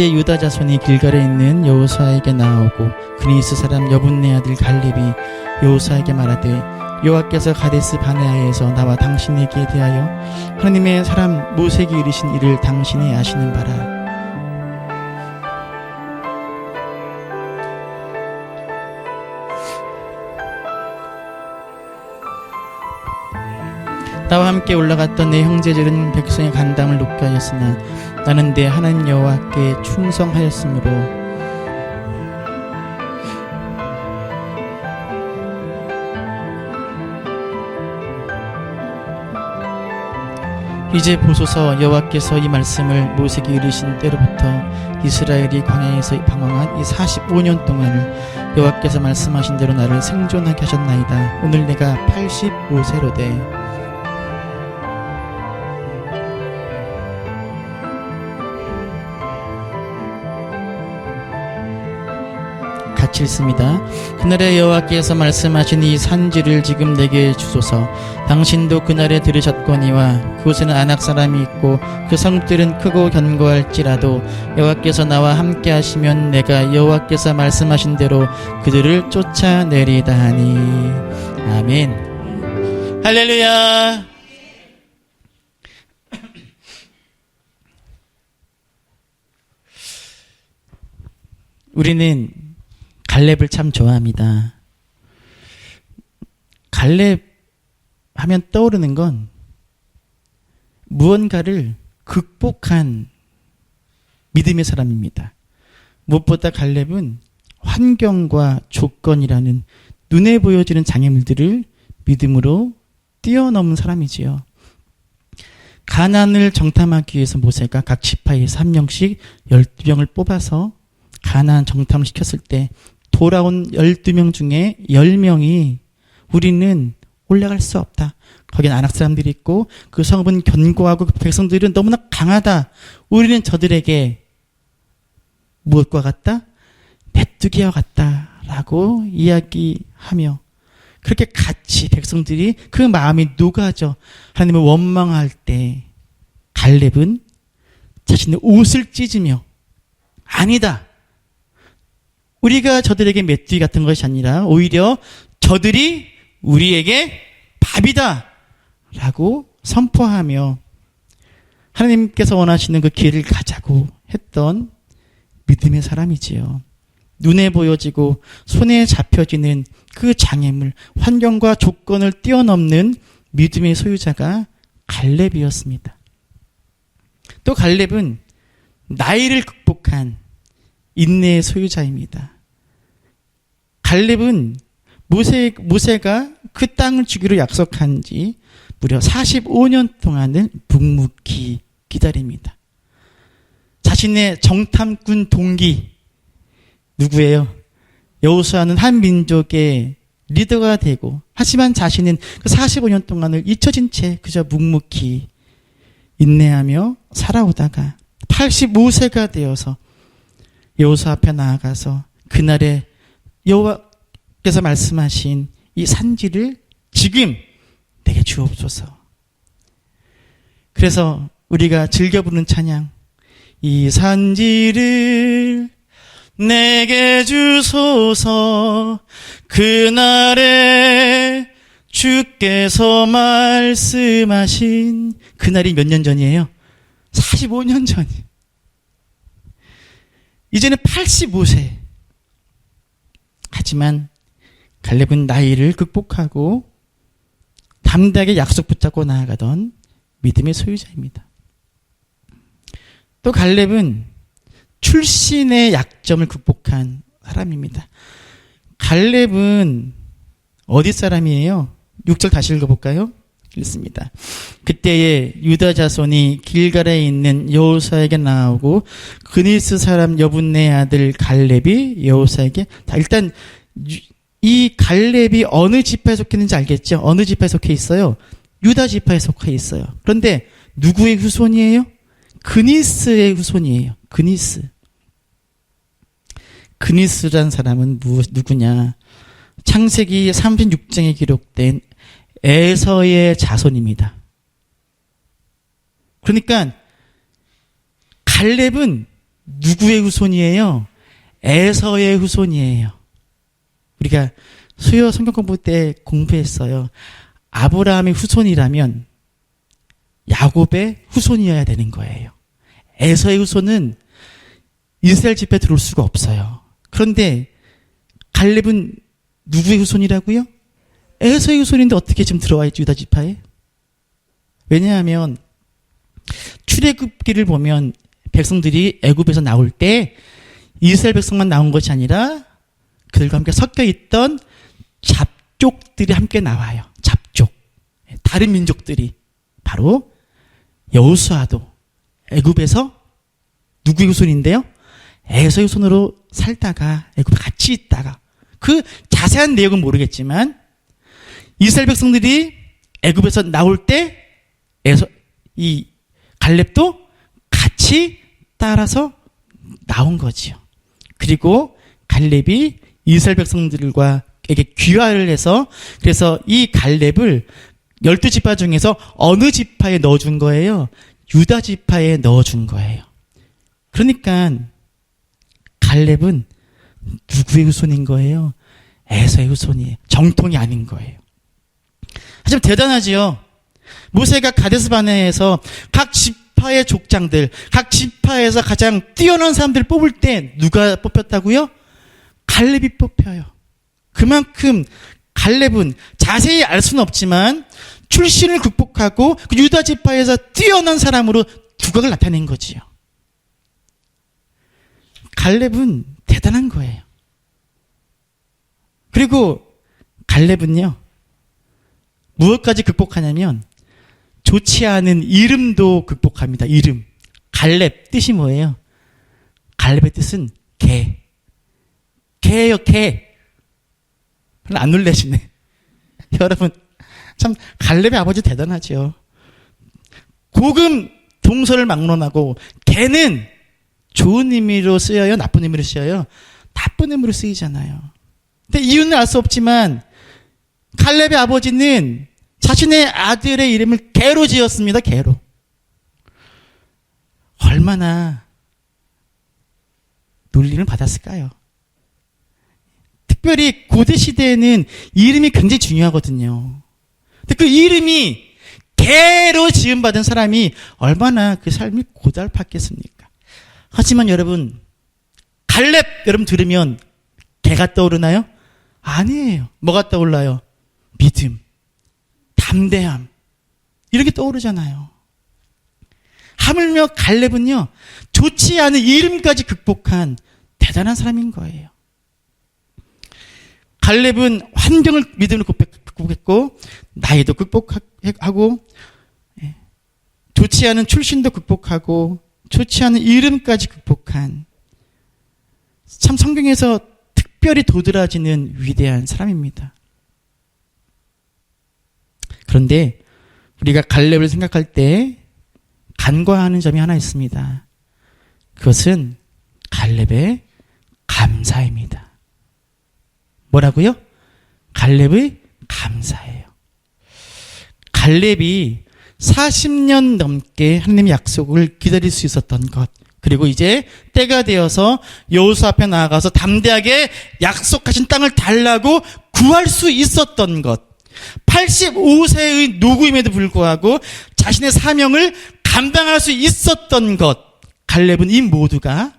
그때 유다 자손이 길갈에 있는 여호사에게 나오고 그니스 사람 여분네 아들 갈렙이 여호사에게 말하되 여호와께서 가데스 바네아에서 나와 당신에게 대하여 하나님의 사람 모세에게 이르신 일을 당신이 아시는 바라 나와 함께 올라갔던 내 형제들은 백성의 간담을 높게 하였으나 나는 내 하나님 여호와께 충성하였으므로 이제 보소서 여호와께서 이 말씀을 모세에게 이르신 때로부터 이스라엘이 광야에서 방황한 이 45년 동안을 여호와께서 말씀하신 대로 나를 생존하게 하셨나이다. 오늘 내가 85세로 돼 같이 읽습니다. 그날에 여호와께서 말씀하신 이 산지를 지금 내게 주소서. 당신도 그날에 들으셨거니와 그곳에는 안악 사람이 있고 그 성들은 크고 견고할지라도 여호와께서 나와 함께 하시면 내가 여호와께서 말씀하신 대로 그들을 쫓아내리다 하니. 아멘. 할렐루야. 우리는 갈렙을 참 좋아합니다. 갈렙 하면 떠오르는 건 무언가를 극복한 믿음의 사람입니다. 무엇보다 갈렙은 환경과 조건이라는 눈에 보여지는 장애물들을 믿음으로 뛰어넘은 사람이지요. 가난을 정탐하기 위해서 모세가 각 지파에서 한 명씩 12명을 뽑아서 가난 정탐을 시켰을 때 돌아온 12명 중에 10명이 우리는 올라갈 수 없다. 거긴 안악 사람들이 있고 그 성읍은 견고하고 그 백성들은 너무나 강하다. 우리는 저들에게 무엇과 같다? 메뚜기와 같다라고 이야기하며 그렇게 같이 백성들이 그 마음이 녹아져 하나님을 원망할 때 갈렙은 자신의 옷을 찢으며 아니다. 우리가 저들에게 메뚜기 같은 것이 아니라 오히려 저들이 우리에게 밥이다. 라고 선포하며 하나님께서 원하시는 그 길을 가자고 했던 믿음의 사람이지요. 눈에 보여지고 손에 잡혀지는 그 장애물, 환경과 조건을 뛰어넘는 믿음의 소유자가 갈렙이었습니다. 또 갈렙은 나이를 극복한 인내의 소유자입니다. 갈렙은 모세, 모세가 그 땅을 주기로 약속한 지 무려 45년 동안을 묵묵히 기다립니다. 자신의 정탐꾼 동기 누구예요? 여호수아는 한 민족의 리더가 되고 하지만 자신은 그 45년 동안을 잊혀진 채 그저 묵묵히 인내하며 살아오다가 85세가 되어서 여호수 앞에 나아가서 그날에 여호와께서 말씀하신 이 산지를 지금 내게 주옵소서. 그래서 우리가 즐겨 부르는 찬양 이 산지를 내게 주소서 그날에 주께서 말씀하신 그날이 몇 년 전이에요? 45년 전이에요. 이제는 85세. 하지만 갈렙은 나이를 극복하고 담대하게 약속 붙잡고 나아가던 믿음의 소유자입니다. 또 갈렙은 출신의 약점을 극복한 사람입니다. 갈렙은 어디 사람이에요? 6절 다시 읽어볼까요? 읽습니다. 그때에 유다 자손이 길갈에 있는 여호사에게 나오고 그니스 사람 여분네 아들 갈렙이 여호사에게 다 일단 이 갈렙이 어느 지파에 속했는지 알겠죠? 어느 지파에 속해 있어요? 유다 지파에 속해 있어요. 그런데 누구의 후손이에요? 그니스의 후손이에요. 그니스. 그니스란 사람은 누구냐? 창세기 36장에 기록된 에서의 자손입니다. 그러니까 갈렙은 누구의 후손이에요? 에서의 후손이에요. 우리가 수요 성경 공부 때 공부했어요. 아브라함의 후손이라면 야곱의 후손이어야 되는 거예요. 에서의 후손은 이스라엘 집에 들어올 수가 없어요. 그런데 갈렙은 누구의 후손이라고요? 에서의 후손인데 어떻게 지금 들어와 있죠 유다 지파에? 왜냐하면 출애굽기를 보면 백성들이 애굽에서 나올 때 이스라엘 백성만 나온 것이 아니라 그들과 함께 섞여 있던 잡족들이 함께 나와요. 잡족. 다른 민족들이 바로 여호수아도 애굽에서 누구의 후손인데요? 에서의 후손으로 살다가 애굽에 같이 있다가 그 자세한 내용은 모르겠지만 이스라엘 백성들이 애굽에서 나올 때 에서 이 갈렙도 같이 따라서 나온 거지요. 그리고 갈렙이 이스라엘 백성들과 에게 귀화를 해서 그래서 이 갈렙을 열두 지파 중에서 어느 지파에 넣어준 거예요? 유다 지파에 넣어준 거예요. 그러니까 갈렙은 누구의 후손인 거예요? 에서의 후손이에요. 정통이 아닌 거예요. 하지만 대단하지요. 모세가 가데스 바네에서 각 지파의 족장들, 각 지파에서 가장 뛰어난 사람들을 뽑을 때 누가 뽑혔다고요? 갈렙이 뽑혀요. 그만큼 갈렙은 자세히 알 수는 없지만 출신을 극복하고 그 유다 지파에서 뛰어난 사람으로 두각을 나타낸 거지요. 갈렙은 대단한 거예요. 그리고 갈렙은요. 무엇까지 극복하냐면 좋지 않은 이름도 극복합니다. 이름. 갈렙 뜻이 뭐예요? 갈렙의 뜻은 개. 개예요, 개. 안 놀라시네. 여러분, 참 갈렙의 아버지 대단하죠. 고금 동서를 막론하고 개는 좋은 의미로 쓰여요, 나쁜 의미로 쓰여요. 나쁜 의미로 쓰이잖아요. 근데 이유는 알 수 없지만 갈렙의 아버지는 자신의 아들의 이름을 개로 지었습니다. 개로. 얼마나 놀림을 받았을까요? 특별히 고대 시대에는 이름이 굉장히 중요하거든요. 근데 그 이름이 개로 지음받은 사람이 얼마나 그 삶이 고달팠겠습니까? 하지만 여러분, 갈렙 여러분 들으면 개가 떠오르나요? 아니에요. 뭐가 떠올라요? 믿음, 담대함. 이렇게 떠오르잖아요. 하물며 갈렙은요, 좋지 않은 이름까지 극복한 대단한 사람인 거예요. 갈렙은 환경을 믿음으로 극복했고, 나이도 극복하고, 예, 좋지 않은 출신도 극복하고, 좋지 않은 이름까지 극복한, 참 성경에서 특별히 도드라지는 위대한 사람입니다. 그런데 우리가 갈렙을 생각할 때 간과하는 점이 하나 있습니다. 그것은 갈렙의 감사입니다. 뭐라고요? 갈렙의 감사예요. 갈렙이 40년 넘게 하나님의 약속을 기다릴 수 있었던 것. 그리고 이제 때가 되어서 여호수 앞에 나아가서 담대하게 약속하신 땅을 달라고 구할 수 있었던 것. 85세의 노구임에도 불구하고 자신의 사명을 감당할 수 있었던 것. 갈렙은 이 모두가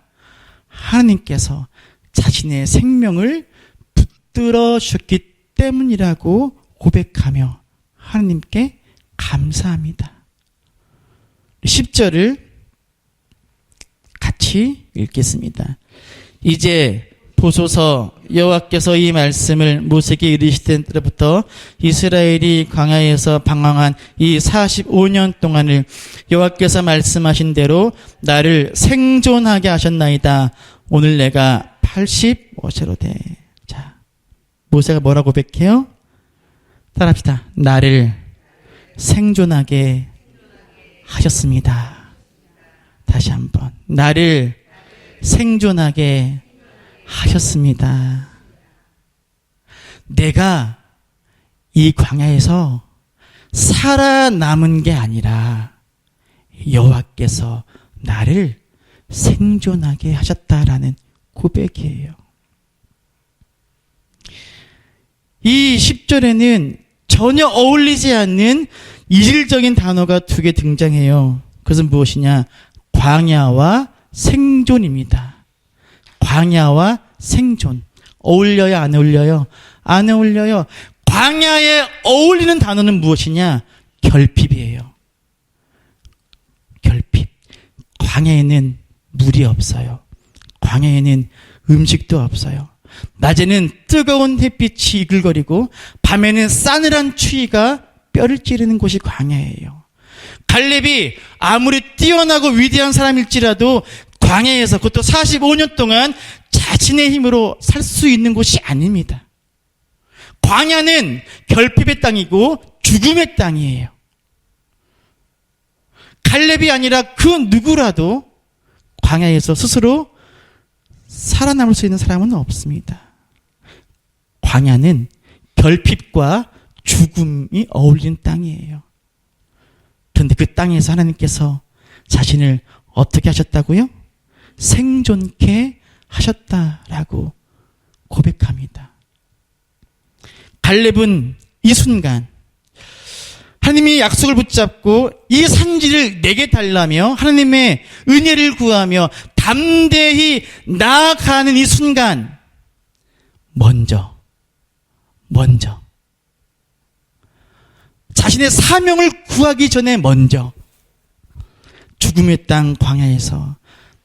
하나님께서 자신의 생명을 붙들어 주셨기 때문이라고 고백하며 하나님께 감사합니다. 10절을 같이 읽겠습니다. 이제 보소서 여호와께서 이 말씀을 모세에게 이르시던 때부터 이스라엘이 광야에서 방황한 이 45년 동안을 여호와께서 말씀하신 대로 나를 생존하게 하셨나이다. 오늘 내가 85세로 돼. 자, 모세가 뭐라고 고백해요? 따라합시다. 나를 생존하게 하셨습니다. 다시 한번. 나를 생존하게 하셨습니다. 내가 이 광야에서 살아남은 게 아니라 여호와께서 나를 생존하게 하셨다라는 고백이에요. 이 10절에는 전혀 어울리지 않는 이질적인 단어가 두 개 등장해요. 그것은 무엇이냐? 광야와 생존입니다. 광야와 생존. 어울려요? 안 어울려요? 안 어울려요. 광야에 어울리는 단어는 무엇이냐? 결핍이에요. 결핍. 광야에는 물이 없어요. 광야에는 음식도 없어요. 낮에는 뜨거운 햇빛이 이글거리고 밤에는 싸늘한 추위가 뼈를 찌르는 곳이 광야예요. 갈렙이 아무리 뛰어나고 위대한 사람일지라도 광야에서 그것도 45년 동안 자신의 힘으로 살 수 있는 곳이 아닙니다. 광야는 결핍의 땅이고 죽음의 땅이에요. 갈렙이 아니라 그 누구라도 광야에서 스스로 살아남을 수 있는 사람은 없습니다. 광야는 결핍과 죽음이 어울리는 땅이에요. 그런데 그 땅에서 하나님께서 자신을 어떻게 하셨다고요? 생존케 하셨다라고 고백합니다. 갈렙은 이 순간 하나님이 약속을 붙잡고 이 산지를 내게 달라며 하나님의 은혜를 구하며 담대히 나아가는 이 순간 먼저 먼저 자신의 사명을 구하기 전에 먼저 죽음의 땅 광야에서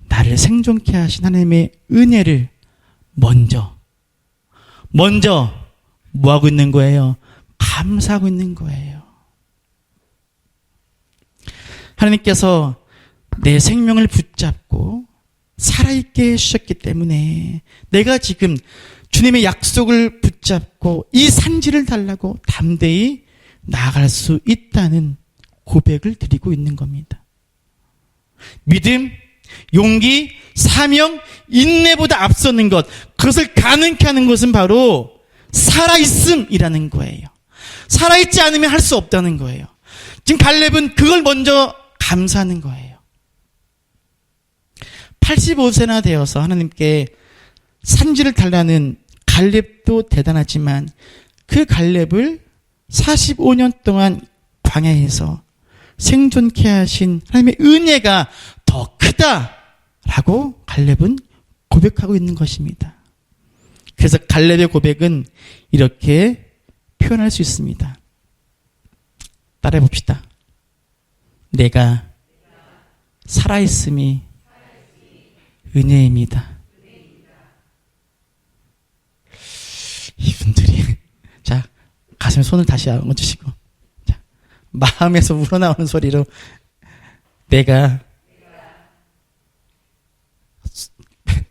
나를 생존케 하신 하나님의 은혜를 먼저 먼저 뭐 하고 있는 거예요? 감사하고 있는 거예요. 하나님께서 내 생명을 붙잡고 살아있게 해주셨기 때문에 내가 지금 주님의 약속을 붙잡고 이 산지를 달라고 담대히 나아갈 수 있다는 고백을 드리고 있는 겁니다. 믿음, 용기, 사명, 인내보다 앞서는 것, 그것을 가능케 하는 것은 바로 살아있음이라는 거예요. 살아있지 않으면 할 수 없다는 거예요. 지금 갈렙은 그걸 먼저 감사하는 거예요. 85세나 되어서 하나님께 산지를 달라는 갈렙도 대단하지만 그 갈렙을 45년 동안 광야에서 생존케 하신 하나님의 은혜가 더 크다라고 갈렙은 고백하고 있는 것입니다. 그래서 갈렙의 고백은 이렇게 표현할 수 있습니다. 따라해 봅시다. 내가 살아있음이 은혜입니다. 이분들이 자 가슴에 손을 다시 얹으시고 자, 마음에서 우러나오는 소리로 내가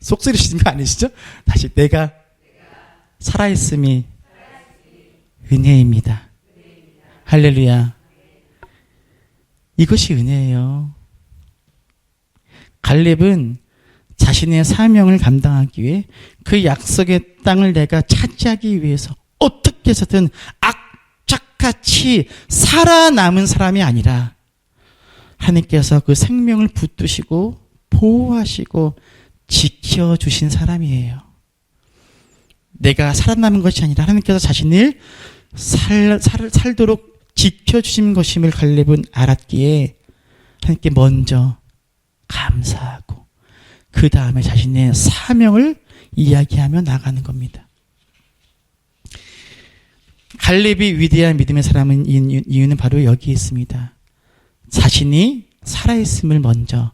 속소리 시는 거 아니시죠? 다시 내가 살아있음이 은혜입니다. 할렐루야. 이것이 은혜예요. 갈렙은 자신의 사명을 감당하기 위해 그 약속의 땅을 내가 차지하기 위해서 어떻게 해서든 악착같이 살아남은 사람이 아니라 하나님께서 그 생명을 붙드시고 보호하시고 지켜주신 사람이에요. 내가 살아남은 것이 아니라 하나님께서 자신을 살, 살, 살도록 지켜주신 것임을 갈렙은 알았기에 하나님께 먼저 감사하고 그 다음에 자신의 사명을 이야기하며 나가는 겁니다. 갈렙이 위대한 믿음의 사람은 이유는 바로 여기 있습니다. 자신이 살아있음을 먼저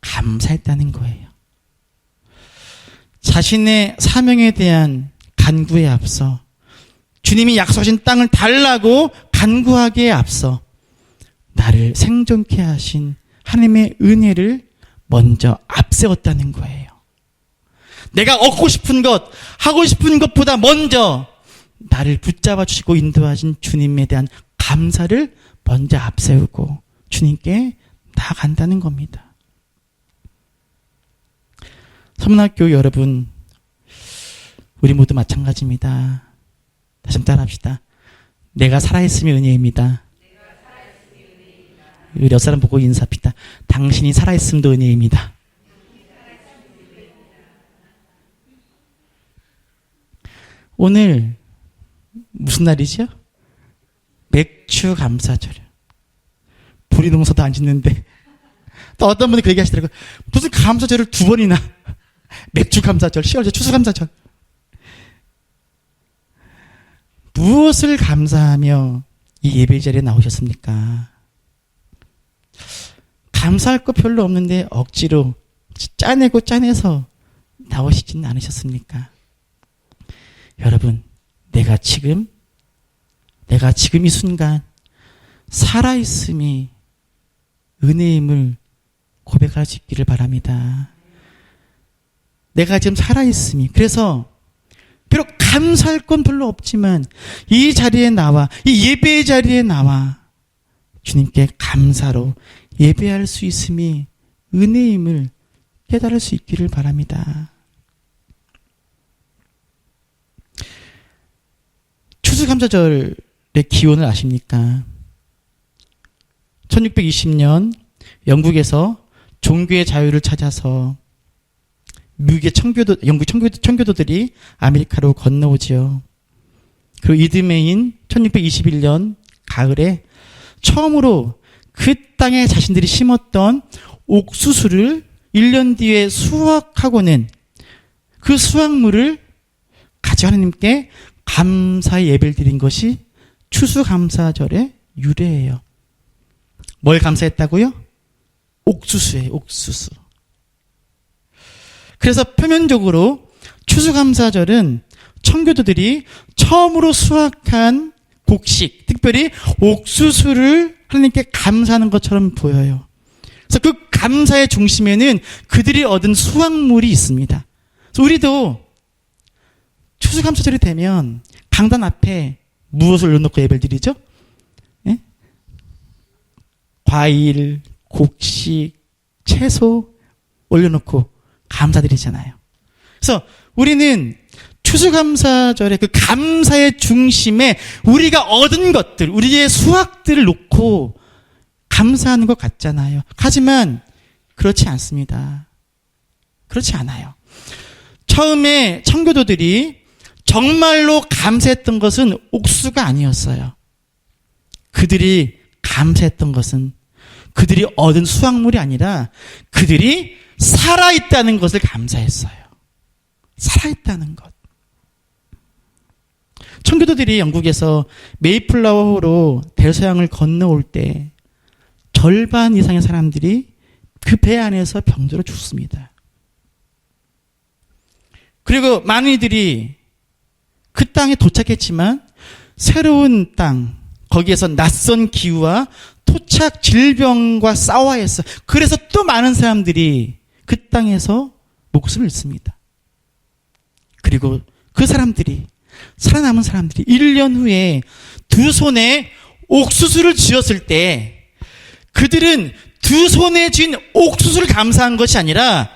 감사했다는 거예요. 자신의 사명에 대한 간구에 앞서 주님이 약속하신 땅을 달라고 간구하기에 앞서 나를 생존케 하신 하나님의 은혜를 먼저 앞세웠다는 거예요. 내가 얻고 싶은 것, 하고 싶은 것보다 먼저 나를 붙잡아 주시고 인도하신 주님에 대한 감사를 먼저 앞세우고 주님께 나간다는 겁니다. 섬나교 여러분, 우리 모두 마찬가지입니다. 다시 한번 따라합시다. 내가 살아있음이 은혜입니다. 우리 옆사람 보고 인사합시다. 당신이 살아있음도 은혜입니다. 오늘 무슨 날이죠? 맥주 감사절. 불이 농사도 안 짓는데. 또 어떤 분이 그 얘기 하시더라고요. 무슨 감사절을 두 번이나. 맥주 감사절, 10월절 추수 감사절. 무엇을 감사하며 이 예배 자리에 나오셨습니까? 감사할 거 별로 없는데 억지로 짜내고 짜내서 나오시지는 않으셨습니까? 여러분, 내가 지금, 내가 지금 이 순간 살아있음이 은혜임을 고백할 수 있기를 바랍니다. 내가 지금 살아있음이. 그래서, 비록 감사할 건 별로 없지만, 이 자리에 나와, 이 예배의 자리에 나와, 주님께 감사로 예배할 수 있음이 은혜임을 깨달을 수 있기를 바랍니다. 추수감사절의 기원을 아십니까? 1620년 영국에서 종교의 자유를 찾아서 미국의 청교도, 영국 청교도, 청교도들이 아메리카로 건너오지요. 그리고 이듬해인 1621년 가을에 처음으로 그 땅에 자신들이 심었던 옥수수를 1년 뒤에 수확하고는 그 수확물을 가져 하나님께 감사의 예배를 드린 것이 추수감사절의 유래예요. 뭘 감사했다고요? 옥수수예요, 옥수수. 그래서 표면적으로 추수감사절은 청교도들이 처음으로 수확한 곡식, 특별히 옥수수를 하나님께 감사하는 것처럼 보여요. 그래서 그 감사의 중심에는 그들이 얻은 수확물이 있습니다. 그래서 우리도 추수감사절이 되면 강단 앞에 무엇을 올려놓고 예배를 드리죠? 예? 과일, 곡식, 채소 올려놓고 감사드리잖아요. 그래서 우리는 추수감사절의 그 감사의 중심에 우리가 얻은 것들, 우리의 수확들을 놓고 감사하는 것 같잖아요. 하지만 그렇지 않습니다. 그렇지 않아요. 처음에 청교도들이 정말로 감사했던 것은 옥수가 아니었어요. 그들이 감사했던 것은 그들이 얻은 수확물이 아니라 그들이 살아있다는 것을 감사했어요. 살아있다는 것. 청교도들이 영국에서 메이플라워로 대서양을 건너올 때 절반 이상의 사람들이 그 배 안에서 병들어 죽습니다. 그리고 많은 이들이 그 땅에 도착했지만 새로운 땅, 거기에서 낯선 기후와 토착 질병과 싸워야 했어. 그래서 또 많은 사람들이 그 땅에서 목숨을 잃습니다. 그리고 그 사람들이 살아남은 사람들이 1년 후에 두 손에 옥수수를 쥐었을 때 그들은 두 손에 쥔 옥수수를 감사한 것이 아니라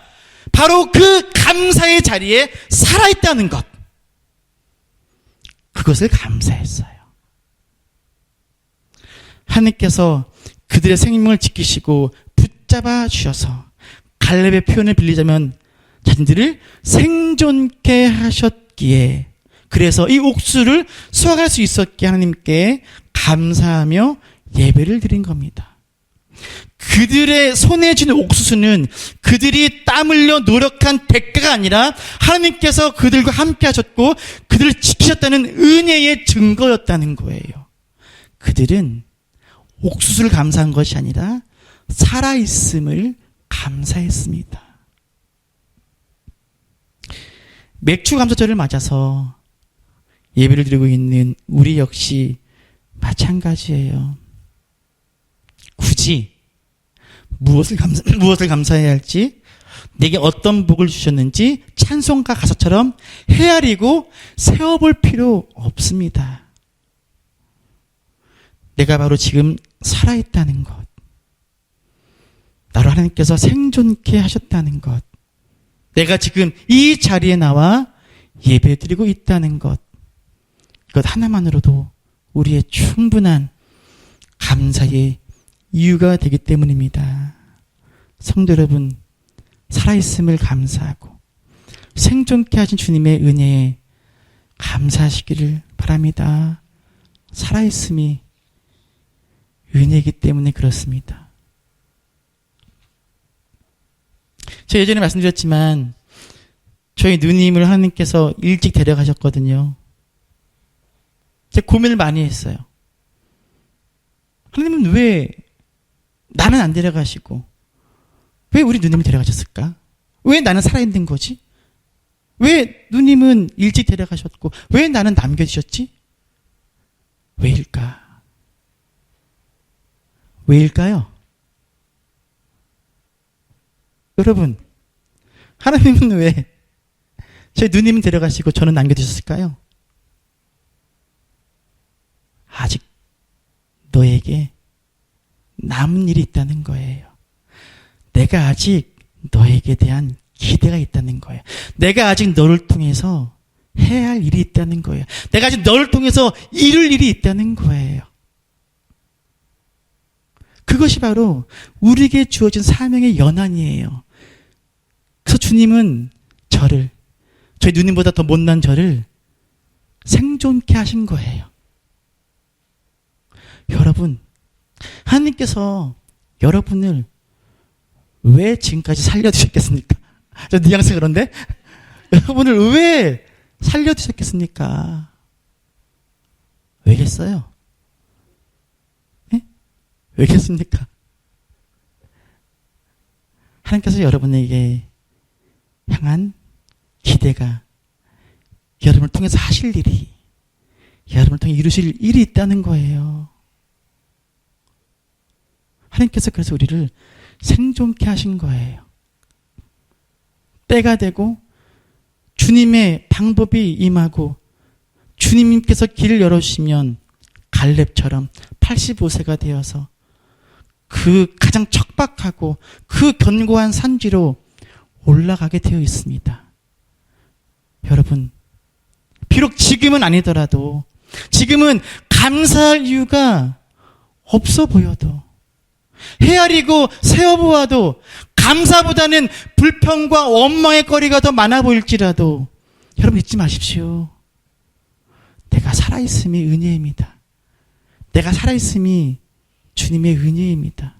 바로 그 감사의 자리에 살아있다는 것. 그것을 감사했어요. 하느님께서 그들의 생명을 지키시고 붙잡아 주셔서 갈렙의 표현을 빌리자면 자신들을 생존케 하셨기에 그래서 이 옥수를 수확할 수 있었기에 하나님께 감사하며 예배를 드린 겁니다. 그들의 손에 쥔 옥수수는 그들이 땀 흘려 노력한 대가가 아니라 하나님께서 그들과 함께 하셨고 그들을 지키셨다는 은혜의 증거였다는 거예요. 그들은 옥수수를 감사한 것이 아니라 살아있음을 감사했습니다. 맥주 감사절을 맞아서 예배를 드리고 있는 우리 역시 마찬가지예요. 굳이 무엇을 감사, 무엇을 감사해야 할지, 내게 어떤 복을 주셨는지 찬송가 가사처럼 헤아리고 세워볼 필요 없습니다. 내가 바로 지금 살아있다는 것. 나를 하나님께서 생존케 하셨다는 것. 내가 지금 이 자리에 나와 예배 드리고 있다는 것. 이것 하나만으로도 우리의 충분한 감사의 이유가 되기 때문입니다. 성도 여러분, 살아있음을 감사하고 생존케 하신 주님의 은혜에 감사하시기를 바랍니다. 살아있음이 은혜이기 때문에 그렇습니다. 제가 예전에 말씀드렸지만 저희 누님을 하나님께서 일찍 데려가셨거든요. 제가 고민을 많이 했어요. 하나님은 왜 나는 안 데려가시고 왜 우리 누님을 데려가셨을까? 왜 나는 살아있는 거지? 왜 누님은 일찍 데려가셨고 왜 나는 남겨주셨지? 왜일까? 왜일까요? 여러분, 하나님은 왜 제 누님은 데려가시고 저는 남겨두셨을까요? 아직 너에게 남은 일이 있다는 거예요. 내가 아직 너에게 대한 기대가 있다는 거예요. 내가 아직 너를 통해서 해야 할 일이 있다는 거예요. 내가 아직 너를 통해서 이룰 일이 있다는 거예요. 그것이 바로 우리에게 주어진 사명의 연한이에요. 그래서 주님은 저를, 저희 누님보다 더 못난 저를 생존케 하신 거예요. 여러분, 하나님께서 여러분을 왜 지금까지 살려두셨겠습니까? 저 뉘앙스 그런데? 여러분을 왜 살려두셨겠습니까? 왜겠어요? 네? 왜겠습니까? 하나님께서 여러분에게 향한 기대가 여러분을 통해서 하실 일이 여러분을 통해 이루실 일이 있다는 거예요. 하나님께서 그래서 우리를 생존케 하신 거예요. 때가 되고 주님의 방법이 임하고 주님께서 길을 열어주시면 갈렙처럼 85세가 되어서 그 가장 척박하고 그 견고한 산지로 올라가게 되어 있습니다. 여러분, 비록 지금은 아니더라도 지금은 감사할 이유가 없어 보여도 헤아리고 세어보아도 감사보다는 불평과 원망의 거리가 더 많아 보일지라도 여러분 잊지 마십시오. 내가 살아있음이 은혜입니다. 내가 살아있음이 주님의 은혜입니다.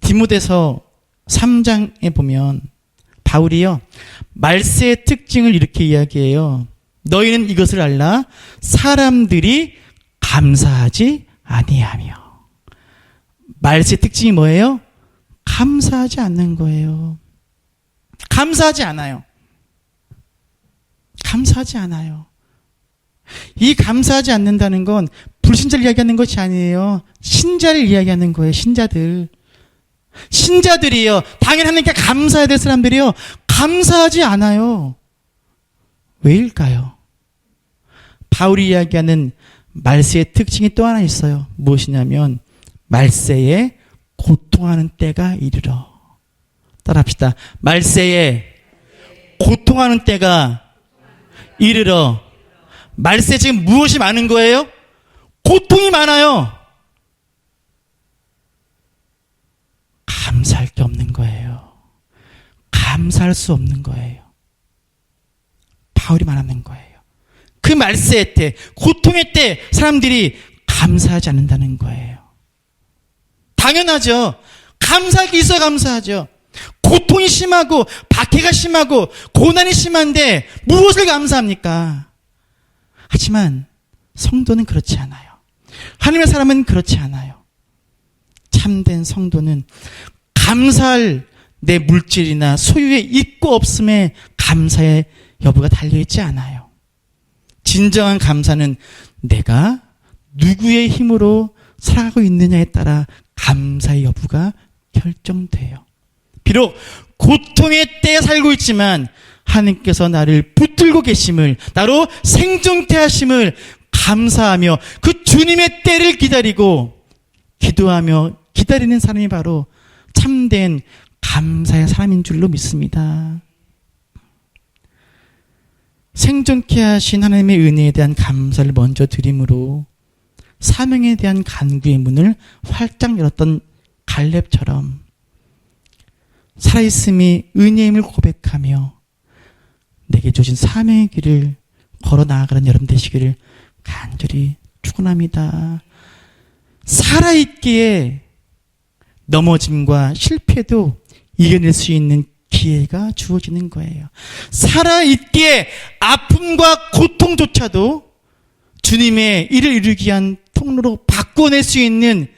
디모데서 3장에 보면 바울이요 말세의 특징을 이렇게 이야기해요. 너희는 이것을 알라 사람들이 감사하지 아니하며 말세의 특징이 뭐예요? 감사하지 않는 거예요. 감사하지 않아요. 감사하지 않아요. 이 감사하지 않는다는 건 불신자를 이야기하는 것이 아니에요. 신자를 이야기하는 거예요. 신자들. 신자들이요. 당연히 하나님께 감사해야 될 사람들이요. 감사하지 않아요. 왜일까요? 바울이 이야기하는 말세의 특징이 또 하나 있어요. 무엇이냐면 말세에 고통하는 때가 이르러. 따라합시다. 말세에 고통하는 때가 이르러. 말세 지금 무엇이 많은 거예요? 고통이 많아요. 감사할 게 없는 거예요. 감사할 수 없는 거예요. 바울이 말하는 거예요. 그 말세의 때, 고통의 때 사람들이 감사하지 않는다는 거예요. 당연하죠. 감사할 게 있어야 감사하죠. 고통이 심하고 박해가 심하고 고난이 심한데 무엇을 감사합니까? 하지만 성도는 그렇지 않아요. 하나님의 사람은 그렇지 않아요. 참된 성도는 감사할 내 물질이나 소유에 있고 없음에 감사의 여부가 달려있지 않아요. 진정한 감사는 내가 누구의 힘으로 살아가고 있느냐에 따라 감사의 여부가 결정돼요. 비록 고통의 때에 살고 있지만 하나님께서 나를 붙들고 계심을 나로 생존케 하심을 감사하며 그 주님의 때를 기다리고 기도하며 기다리는 사람이 바로 참된 감사의 사람인 줄로 믿습니다. 생존케 하신 하나님의 은혜에 대한 감사를 먼저 드림으로 사명에 대한 간구의 문을 활짝 열었던 갈렙처럼 살아있음이 은혜임을 고백하며 내게 주신 사명의 길을 걸어 나아가는 여러분 되시기를 간절히 축원합니다. 살아있기에 넘어짐과 실패도 이겨낼 수 있는 기회가 주어지는 거예요. 살아있기에 아픔과 고통조차도 주님의 일을 이루기 위한 통로로 바꿔낼 수 있는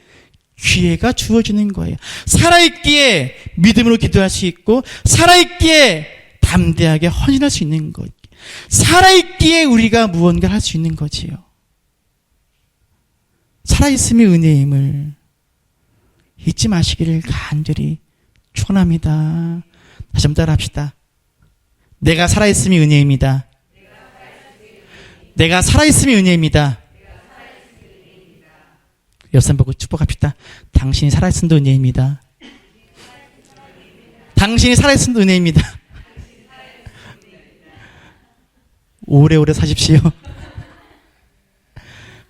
기회가 주어지는 거예요. 살아있기에 믿음으로 기도할 수 있고, 살아있기에 담대하게 헌신할 수 있는 것. 살아있기에 우리가 무언가 할수 있는 거지요. 살아있음이 은혜임을 잊지 마시기를 간절히 축원합니다. 다시 한번 따라합시다. 내가 살아있음이 은혜입니다. 내가 살아있음이 은혜입니다. 옆산 보고 축복합시다. 당신이 살아있음도 은혜입니다. 당신이 살아있음도 은혜입니다. 오래오래 사십시오.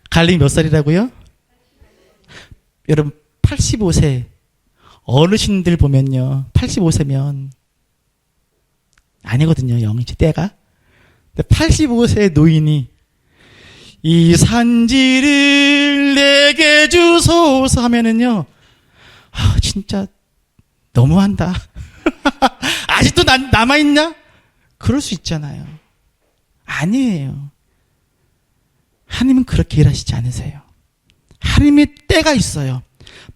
갈림이 몇 살이라고요? 여러분 85세. 어르신들 보면요. 85세면 아니거든요 영이지 때가. 85세 노인이 이 산지를 내게 주소서 하면은요 아 진짜 너무한다. 아직도 난, 남아있냐? 그럴 수 있잖아요. 아니에요. 하나님은 그렇게 일하시지 않으세요. 하나님의 때가 있어요.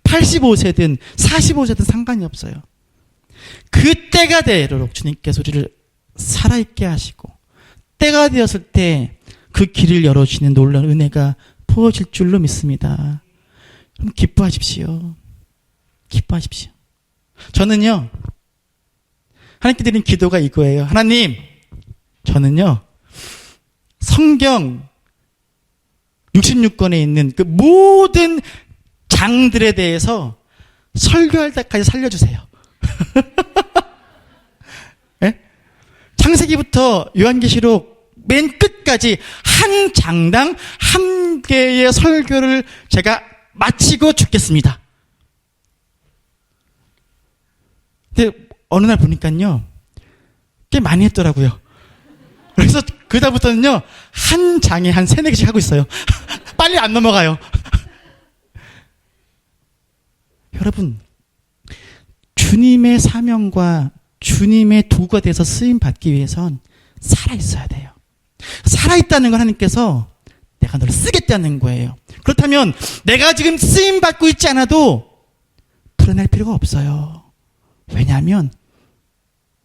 85세든 45세든 상관이 없어요. 그 때가 되도록 주님께서 우리를 살아있게 하시고 때가 되었을 때 그 길을 열어주시는 놀라운 은혜가 부어질 줄로 믿습니다. 그럼 기뻐하십시오. 기뻐하십시오. 저는요, 하나님께 드린 기도가 이거예요. 하나님, 저는요, 성경 66권에 있는 그 모든 장들에 대해서 설교할 때까지 살려주세요. 예? 창세기부터 요한계시록 맨 끝까지 한 장당 한 개의 설교를 제가 마치고 죽겠습니다. 근데 어느 날 보니까요, 꽤 많이 했더라고요. 그래서 그다음부터는요, 한 장에 한 세네 개씩 하고 있어요. 빨리 안 넘어가요. 여러분, 주님의 사명과 주님의 도구가 돼서 쓰임 받기 위해선 살아 있어야 돼요. 살아 있다는 건 하나님께서 내가 너를 쓰겠다는 거예요. 그렇다면 내가 지금 쓰임 받고 있지 않아도 불안할 필요가 없어요. 왜냐하면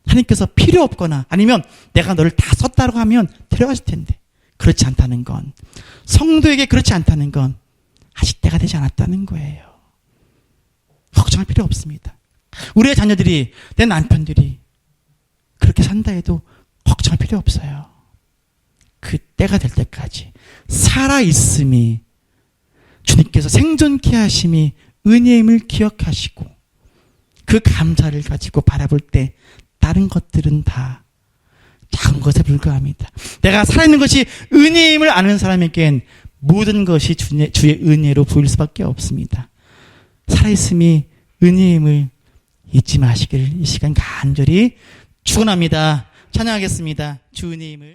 하나님께서 필요 없거나 아니면 내가 너를 다 썼다고 하면 데려가실 텐데 그렇지 않다는 건 성도에게 그렇지 않다는 건 아직 때가 되지 않았다는 거예요. 걱정할 필요 없습니다. 우리의 자녀들이 내 남편들이 그렇게 산다 해도 걱정할 필요 없어요. 그 때가 될 때까지 살아 있음이 주님께서 생존케 하심이 은혜임을 기억하시고 그 감사를 가지고 바라볼 때 다른 것들은 다 작은 것에 불과합니다. 내가 살아있는 것이 은혜임을 아는 사람에겐 모든 것이 주의 은혜로 보일 수밖에 없습니다. 살아있음이 은혜임을 잊지 마시기를 이 시간 간절히 축원합니다. 찬양하겠습니다. 주 은혜임을